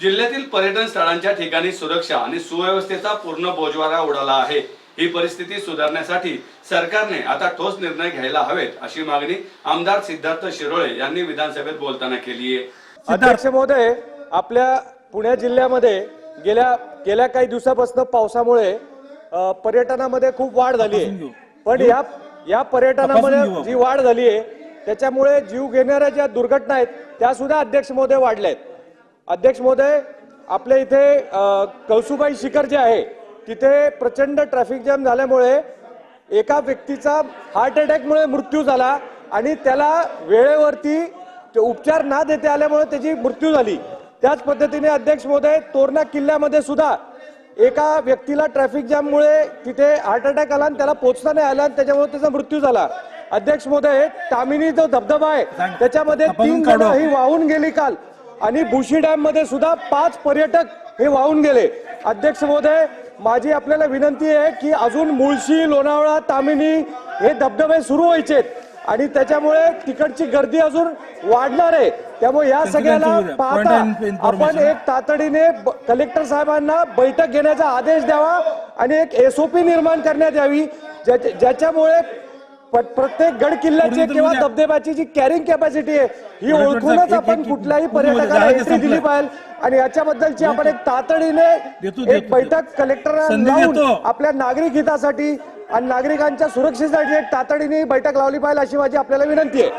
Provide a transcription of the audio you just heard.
जिल्ह्यातील पर्यटन स्थळांच्या ठिकाणी सुरक्षा आणि सुव्यवस्थेचा पूर्ण बोजवारा उडाला आहे. ही परिस्थिती सुधारण्यासाठी सरकारने आता ठोस निर्णय घ्यायला हवेत अशी मागणी आमदार सिद्धार्थ शिरोळे यांनी विधानसभेत बोलताना केली आहे. अध्यक्ष महोदय आपल्या पुणे जिल्ह्यामध्ये गेल्या गेल्या काही दिवसापासून पावसामुळे पर्यटनामध्ये खूप वाढ झाली आहे. पण या या पर्यटनामध्ये जी वाढ झाली आहे त्याच्यामुळे जीव घेणाऱ्या ज्या दुर्घटना आहेत त्या सुद्धा अध्यक्ष महोदय वाढल्या आहेत अध्यक्ष महोदय आपल्या इथे अ, कळसुबाई शिखर जे आहे तिथे प्रचंड ट्रॅफिक जॅम झाल्यामुळे एका व्यक्तीचा हार्ट अटॅकमुळे मृत्यू झाला आणि त्याला वेळेवरती उपचार न देता आल्यामुळे त्याची मृत्यू झाली. त्याच पद्धतीने अध्यक्ष महोदय तोरणा किल्ल्यामध्ये सुद्धा एका व्यक्तीला ट्रॅफिक जॅममुळे तिथे हार्ट अटॅक आला आणि त्याला पोचता नाही आला आणि त्याच्यामुळे त्याचा मृत्यू झाला. अध्यक्ष महोदय तामिनी जो धबधबा आहे. त्याच्यामध्ये तीन जण ही वाहून गेली काल. आणि बुशी डॅममध्ये सुद्धा पाच पर्यटक हे वाहून गेले. अध्यक्ष महोदय माझी आपल्याला विनंती आहे की अजून मुळशी लोणावळा तामिनी हे धबधबे सुरू व्हायचे आणि त्याच्यामुळे तिकडची गर्दी अजून वाढणार आहे. त्यामुळे या सगळ्याला पाहता. आपण एक तातडीने कलेक्टर साहेबांना बैठक घेण्याचा आदेश द्यावा आणि एक एसओपी निर्माण करण्यात यावी. ज्याच्या- ज्याच्यामुळे प्रत्येक गड किल्ल्याची किंवा धबधब्याची जी कॅरिंग कॅपॅसिटी आहे ही ओळखूनच आपण कुठल्याही मध्ये पर्यटकाला एंट्री दिली. पाहिजे आणि याच्याबद्दलची आपण एक तातडीने एक बैठक देतो. आपल्या नागरिक हितासाठी आणि नागरिकांच्या सुरक्षेसाठी एक तातडीने बैठक लावली पाहिजे अशी माझी आपल्याला विनंती आहे